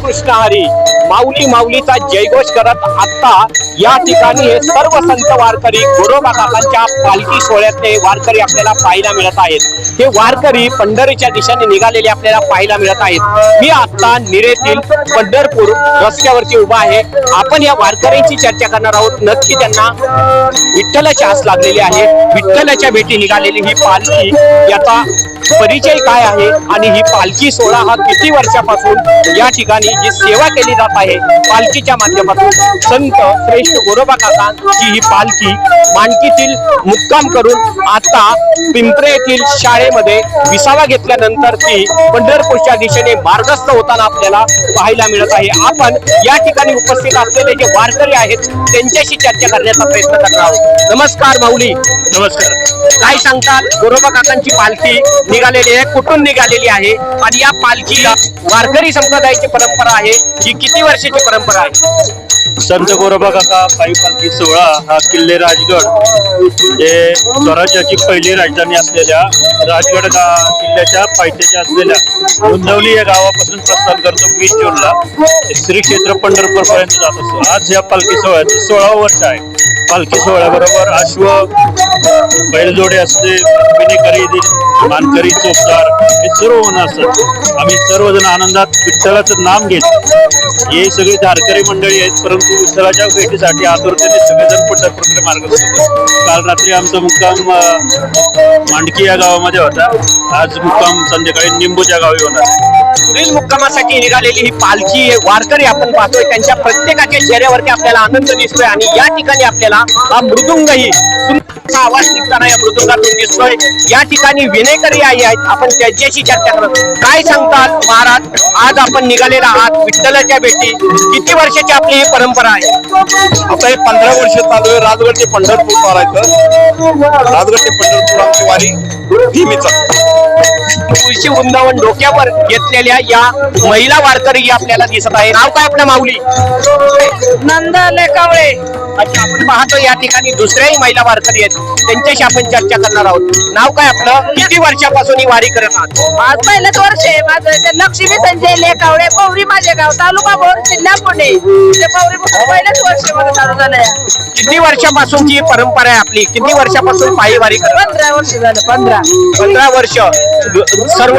para. माऊली माऊलीचा जयघोष करत आता या ठिकाणी हे सर्व संत वारकरी गोरोबा काकांच्या पालखी सोहळ्यातले वारकरी आपल्याला पाहायला मिळत आहेत. हे वारकरी पंढरीच्या दिशेने निघालेले आपल्याला पाहायला मिळत आहेत. मी आता निरेतील पंढरपूर रस्त्यावरती उभा आहे. आपण या वारकऱ्यांची चर्चा करणार आहोत. नक्की त्यांना विठ्ठलाची आस लागलेली आहे. विठ्ठलाच्या भेटी निघालेली ही पालखी याचा परिचय काय आहे? आणि ही पालखी सोहळा हा किती वर्षापासून या ठिकाणी जी सेवा केली जात आहे. पालखीच्या माध्यमातून संत श्रेष्ठ गोरोबा काकांची ही पालखी मांडकीतील मुक्काम करून आता पिंपरे येथील शाळेमध्ये विसावा घेतल्यानंतर ती पंढरपूरच्या दिशेने मार्गस्थ होताना आपल्याला पाहायला मिळत आहे. आपण या ठिकाणी उपस्थित असलेले जे वारकरी आहेत त्यांच्याशी चर्चा करण्याचा प्रयत्न करणार आहोत. नमस्कार माऊली. नमस्कार. काय सांगतात? गोरोबा काकांची पालखी निघालेली आहे कुठून निघालेली आहे? आणि या पालखीला वारकरी संप्रदायाची परंपरा आहे. ही किती वर्षाची परंपरा आहे? संत गोरोबा काका पायी पालखी सोहळा हा किल्ले राजगड. हे स्वराज्याची पहिली राजधानी असलेल्या राजगड गा- किल्ल्याच्या पायथ्याच्या असलेल्या उंदवली या गावापासून प्रस्थान करतो वीस जूनला. श्री क्षेत्र पंढरपूर पर्यंत जात असतो. आज या पालखी सोहळ्याचं सोळावं वर्ष आहे. पालखी सोहळ्याबरोबर अश्व बैलजोडे असते खरेदी मानकरी चोपदार हे सर्व होणं असतात. आम्ही सर्वजण आनंदात विठ्ठलाचं नाम घेत हे सगळे धारकरी मंडळी आहेत परंतु विठ्ठलाच्या भेटीसाठी आतुरतेने सगळेजण पंढरपूरकडे मार्ग काल रात्री आमचा मुक्काम मांडकी या गावामध्ये होता. आज मुक्काम संध्याकाळी निंबूच्या गावी होणार पुढील मुक्कामासाठी निघालेली ही पालखी वारकरी आपण पाहतोय. त्यांच्या प्रत्येकाच्या चेहऱ्यावरती आपल्याला आनंद दिसतोय आणि या ठिकाणी आपल्याला हा मृदुंगही. सुंदर आवाज निघताना या मृदुंगातून दिसतोय. या ठिकाणी विनेकरी आई आहेत. आपण त्यांच्याशी चर्चा करत काय सांगतात महाराज? आज आपण निघालेला आहात विठ्ठलाच्या भेटी. किती वर्षाची आपली ही परंपरा आहे? आता हे पंधरा वर्ष चालू आहे. राजगड ते पंढरपूर मारायचं राजगड ते पंढरपूर आमची वारी नेहमीच तुळशी वृंदावन डोक्यावर घेतलेल्या या महिला वारकरी आपल्याला दिसत आहे. नाव काय आपल्या माऊली? नंदा कावळे अच्छा आपण पाहतो या ठिकाणी दुसऱ्याही महिला वारकरी आहेत. त्यांच्याशी आपण चर्चा करणार आहोत. नाव काय आपलं? किती वर्षापासून ही वारी करत आहात? आज पहिलंच वर्ष आहे. माझं लक्ष्मी संजय लेकावळे पवरी माझे गाव तालुका भोर जिल्हा पुणे. पहिलंच वर्ष माझं चालू झालंय. किती वर्षापासूनची ही परंपरा आहे आपली? किती वर्षापासून पायी वारी करत पंधरा वर्ष झालं पंधरा. पंधरा वर्ष. सर्व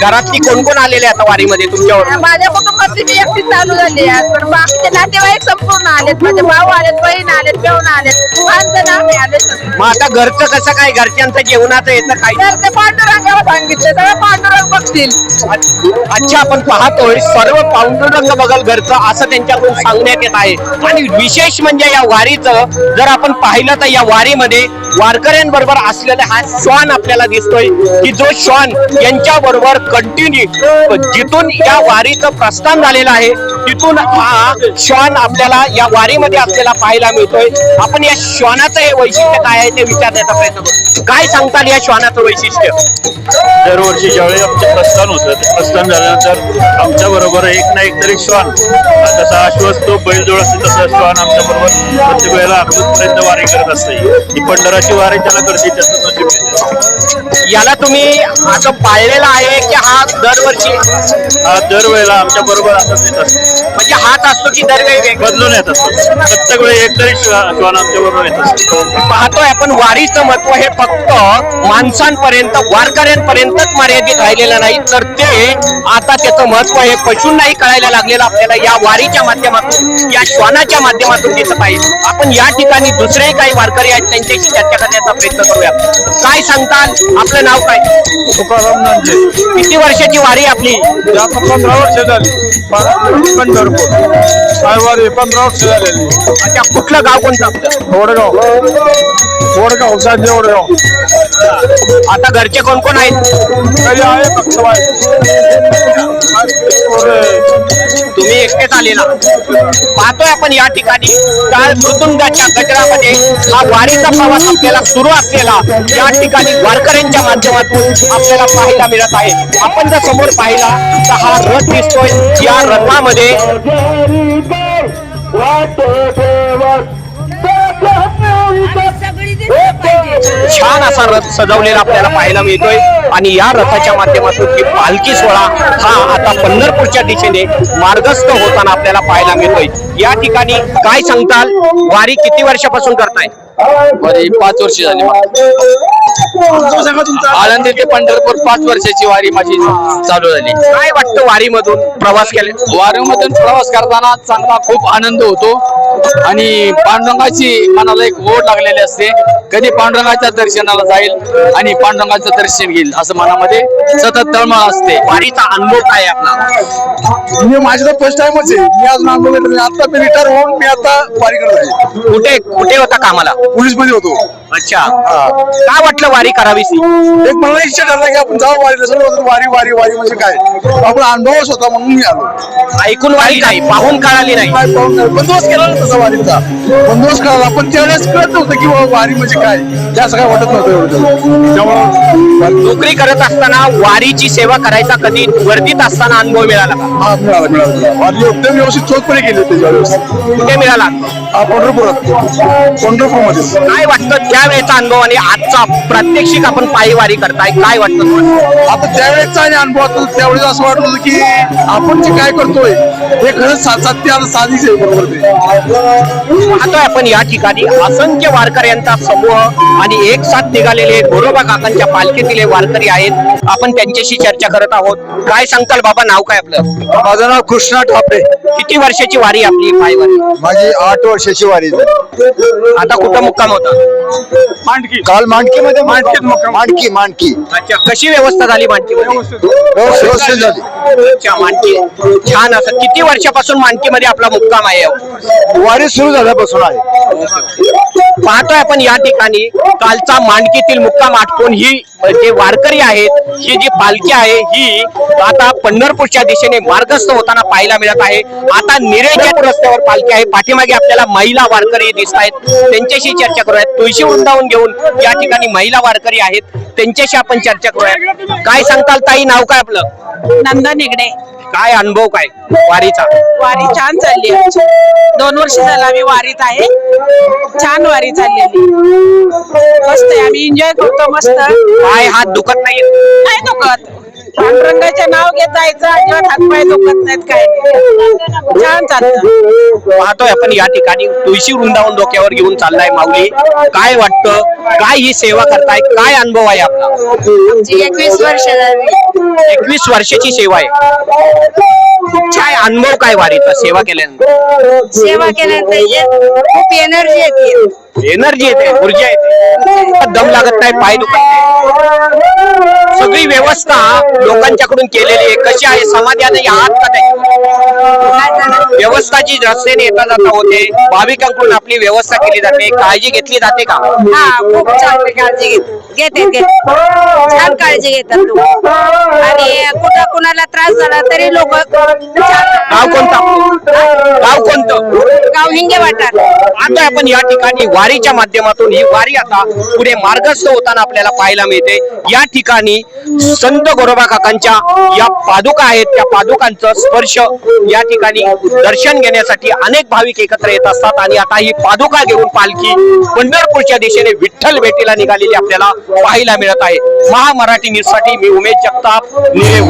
घरातली कोण कोण आलेले आता वारीमध्ये तुमच्यावर? माझ्या कुटुंबातली मी एकटी चालू झाली आहे पण बाकीचे नातेवाईक संपूर्ण आलेत. माझे भाऊ आलेत बहीण आलेत मेहून आलेत. पाच जण आम्ही आले. मग आता घरचं कसं काय? घरच्यांचं जेवणाचं येतं काय ते पांडुरंगाला सांगितलं सगळं पांडुरंग बघतील. अच्छा आपण पाहतोय सर्व पांडुरंग बगल घरचं असं त्यांच्याकडून सांगण्यात येत आहे. आणि विशेष म्हणजे या वारीचं जर आपण पाहिलं तर या वारीमध्ये वारकऱ्यांबरोबर असलेला हा श्वान आपल्याला दिसतोय की जो श्वान यांच्या बरोबर कंटिन्यू जिथून या वारीचं प्रस्थान झालेलं आहे तिथून हा श्वान आपल्याला या वारीमध्ये आपल्याला पाहायला मिळतोय. आपण या श्वानाचं हे वैशिष्ट्य काय आहे ते विचारण्याचा प्रयत्न करतो काय सांगताल या श्वानाचं वैशिष्ट्य? दरवर्षी ज्यावेळी आमचं प्रस्थान होतं ते प्रस्थान झाल्यानंतर आमच्या बरोबर एक ना एक तरी श्वान. जसा आश्वस्त बैलजोड असते तसा श्वान आमच्या बरोबर प्रत्येक वेळेला अकलूजपर्यंत वारी करत असते. ही पंढरा याला तुम्ही आता पाळलेलं आहे की हा दरवर्षी? हा दरवेळेला आमच्या बरोबर असत येत असतो. म्हणजे हाच असतो की दरवेळी वेगळा? बदलून येत असतो. प्रत्येक वेळी एक तरी श्वा- श्वान आमच्या बरोबर येत असतो. पाहतोय आपण वारीचं महत्त्व हे फक्त माणसांपर्यंत वारकऱ्यांपर्यंतच मर्यादित राहिलेलं नाही. तर ते आता त्याचं महत्त्व हे पशूंनाही कळायला लागलेलं आपल्याला या वारीच्या माध्यमातून या श्वानाच्या माध्यमातून दिसत आहे. आपण या ठिकाणी दुसरेही काही वारकरी आहेत त्यांच्याशी चर्चा करण्याचा प्रयत्न करूया. काय सांगताल? आपलं नाव काय? तुकाराम किती वर्षाची वारी आपली? पंधरा वर्ष झाली. पंढरपूर. काय वारी पंधरा वर्ष झालेली. अच्छा कुठलं गाव कोणतं आपलं? वडगाव. वडगाव सांजे वडगाव. आता घरचे कोण कोण आहेत? तुम्ही एकटेच आलेला. पाहतोय आपण या ठिकाणी. काल मृदुंगाच्या गजरामध्ये हा वारीचा प्रवास आपल्याला सुरू असलेला. या ठिकाणी वारकऱ्यांच्या माध्यमातून आपल्याला पाहायला मिळत आहे. आपण जर समोर पाहिला तर हा रथ दिसतोय. या रथामध्ये छान असा रथ सजवलेला आपल्याला पाहायला मिळतोय. आणि या रथाच्या माध्यमातून ही पालखी सोहळा हा आता पंढरपूरच्या दिशेने मार्गस्थ होताना आपल्याला पाहायला मिळतोय. या ठिकाणी काय सांगताल? वारी किती वर्षापासून करताय? वारी पाच वर्ष झाली आळंदी ते पंढरपूर पाच वर्षाची वारी माझी चालू झाली. काय वाटतं वारीमधून प्रवास केले वारीमधून प्रवास करताना चांगला खूप आनंद होतो. आणि पांडुरंगाची मनाला एक ओढ लागलेली असते. कधी पांडुरंगाच्या दर्शनाला जाईल आणि पांडुरंगाचं दर्शन घेईल असं मनामध्ये सतत तळमळ असते. वारीचा अनुभव काय आहे आपला? मी माझी तर फर्स्ट टाइमच आहे. मी नाही. आता मी रिटायर होऊन मी आता वारी करत आहे कुठे कुठे होता कामाला? पोलीसमध्ये होतो. अच्छा. काय वाटलं वारी करावीसी एक मला इच्छा ठरला की आपण जाऊ वारीला. सर्व वारी वारी वारी म्हणजे काय? आपण अनुभवच होता म्हणून मी आलो ऐकून वारी नाही पाहून कळाली नाही. काय पाहून नाही. बंदोबस्त केला ना तसा वारीचा. बंदोबस्त करायला पण त्यावेळेस कळत नव्हतं की बाबा वारी म्हणजे काय. ते असं काय वाटत नव्हतं एवढं. त्यामुळं नोकरी करत असताना वारीची सेवा करायचा कधी वर्दीत असताना अनुभव मिळाला का? हा मिळाला मिळाला. मिळाला. वारी एकदम व्यवस्थित चोखपणे केले त्याच्या वेळेस कुठे मिळाला? हा पंढरपुरात. पंढरपूरमध्ये काय वाटतं त्यावेळेचा अनुभव आणि आजचा प्रात्यक्षिक आपण पायी वारी करताय काय वाटतं? आता त्यावेळेचा आणि अनुभव होता, त्यावेळेस असं वाटत होतं की आपण जे काय करतोय हे खरंच सा- सत्य आणि साधीच आहे बरोबर ते पाहतोय आपण या ठिकाणी असंख्य वारकऱ्यांचा समूह आणि एक साथ निघालेले गोरोबा काकांच्या पालखीतील हे वारकरी आहेत. आपण त्यांच्याशी चर्चा करत आहोत. काय सांगताल बाबा नाव काय आपलं? माझं नाव कृष्णा ठापरे. किती वर्षाची वारी आपली पायी वारी माझी आठ वर्षाची वारी आता कुठं मुक्काम होता? मांडकी. काल मांडकी मध्ये मांडकी मांडकी. अच्छा कशी व्यवस्था झाली माणकीमध्ये व्यवस्थित झाली. अच्छा माणकी छान असं. किती वर्षापासून माणकीमध्ये आपला मुक्काम आहे? वारी सुरू झाल्यापासून आहे. पाहतोय आपण या ठिकाणी कालचा मांडकीतील मुक्काम आटपून ही जे वारकरी आहेत ही जी पालखी आहे ही आता पंढरपूरच्या दिशेने मार्गस्थ होताना पाहायला मिळत आहे. आता निरेच्या रस्त्यावर पालखी आहे. पाठीमागे आपल्याला महिला वारकरी दिसत आहेत त्यांच्याशी चर्चा करूयात. तुळशी वृंदावून घेऊन या ठिकाणी महिला वारकरी आहेत. त्यांच्याशी आपण चर्चा करूयात काय सांगताल ताई? नाव काय आपलं? नंदा निगडे काय अनुभव काय? वारीचा. वारी छान चालली. दोन वर्ष झालं आम्ही वारीत आहे. छान वारी चाललेली. मस्त आहे. आम्ही एन्जॉय करतो मस्त. काय हात दुखत नाही नाही दुखत. पांडुरंगाचे नाव घेत जायचं अजिबात हातपाय दुखत नाहीत काय. नाही. छान चालतं. पाहतोय आपण या ठिकाणी तुळशी वृंदावन डोक्यावर घेऊन चाललाय माऊली. काय वाटतं? काय ही सेवा करताय? काय अनुभव आहे आपला? एकवीस वर्ष झाली. एकवीस वर्षाची सेवा आहे. काय अनुभव काय वारीचा? सेवा केल्यानंतर. सेवा केल्यानंतर ये- खूप एनर्जी येते. एनर्जी येते ऊर्जा येते. दम लागत नाही पाय दुखत सगळी व्यवस्था लोकांच्याकडून केलेली आहे. कशी आहे? समाध्याने या आत का त्याची व्यवस्था जी रस्त्याने येता जाता होते. भाविकांकडून आपली व्यवस्था केली जाते. काळजी घेतली जाते का? हा खूप चांगली काळजी घेते घेते. छान काळजी घेतात लोक. आणि कुठं कुणाला त्रास झाला तरी लोक गाव कोणतं? गाव कोणतं? गाव हिंगे वाटार आता आपण या ठिकाणी वारीच्या माध्यमातून ही वारी आता पुढे मार्गस्थ होताना आपल्याला पाहायला मिळते. या ठिकाणी संत गोरोबा काकांच्या या पादुका आहेत. त्या पादुकांचं स्पर्श या ठिकाणी दर्शन घेण्यासाठी अनेक भाविक एकत्र येत असतात. आणि आता ही पादुका घेऊन पालखी पंढरपूरच्या दिशेने विठ्ठल भेटीला निघालेली आपल्याला पाहायला मिळत आहे. महामराठी न्यूजसाठी मी उमेश जगताप निळे